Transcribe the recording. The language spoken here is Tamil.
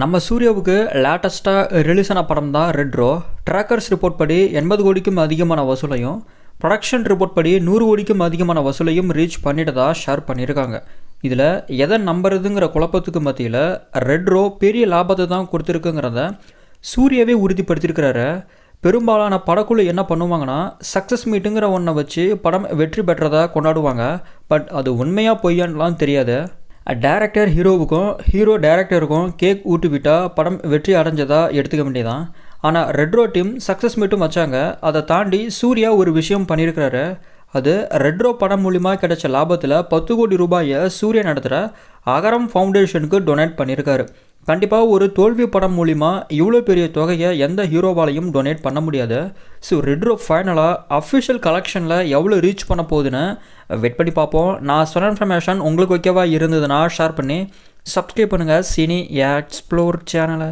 நம்ம சூர்யாவுக்கு லேட்டஸ்ட்டாக ரிலீஸ் ஆன படம் தான் ரெட்ரோ ட்ராக்கர்ஸ் ரிப்போர்ட் படி எண்பது கோடிக்கும் அதிகமான வசூலையும் ப்ரொடக்ஷன் ரிப்போர்ட் படி நூறு கோடிக்கும் அதிகமான வசூலையும் ரீச் பண்ணிட்டதா ஷேர் பண்ணியிருக்காங்க. இதில் எதை நம்புறதுங்கிற குழப்பத்துக்கு மத்தியில் ரெட்ரோ பெரிய லாபத்தை தான் கொடுத்துருக்குங்கிறத சூர்யாவே உறுதிப்படுத்தியிருக்கிறாரு. பெரும்பாலான படக்குழு என்ன பண்ணுவாங்கன்னா சக்ஸஸ் மீட்டுங்கிற ஒன்றை வச்சு படம் வெற்றி பெற்றதாக கொண்டாடுவாங்க. பட் அது உண்மையாக பொய்யான்லாம் தெரியாது. டேரக்டர் ஹீரோவுக்கும் ஹீரோ டேரக்டருக்கும் கேக் ஊட்டி விட்டால் படம் வெற்றி அடைஞ்சதாக எடுத்துக்க வேண்டியதான் ஆனால் ரெட்ரோ டீம் சக்ஸஸ் மீட்டும் வச்சாங்க. அதை தாண்டி சூர்யா ஒரு விஷயம் பண்ணியிருக்கிறாரு. அது ரெட்ரோ படம் மூலிமா கிடைச்ச லாபத்தில் பத்து கோடி ரூபாயை சூர்யா நடத்துகிற அகரம் ஃபவுண்டேஷனுக்கு டொனேட் பண்ணியிருக்காரு. கண்டிப்பாக ஒரு தோல்வி படம் மூலிமா இவ்வளோ பெரிய தொகையை எந்த ஹீரோவாலையும் டொனேட் பண்ண முடியாது. ஸோ ரெட்ரோ ஃபைனலாக அஃபிஷியல் கலெக்ஷனில் எவ்வளோ ரீச் பண்ண போகுதுன்னு வெயிட் பண்ணி பார்ப்போம். நான் சொன்ன இன்ஃபர்மேஷன் உங்களுக்கு ஓகேவா இருந்ததுன்னா ஷேர் பண்ணி சப்ஸ்கிரைப் பண்ணுங்கள் சினி எக்ஸ்ப்ளோர் சேனலை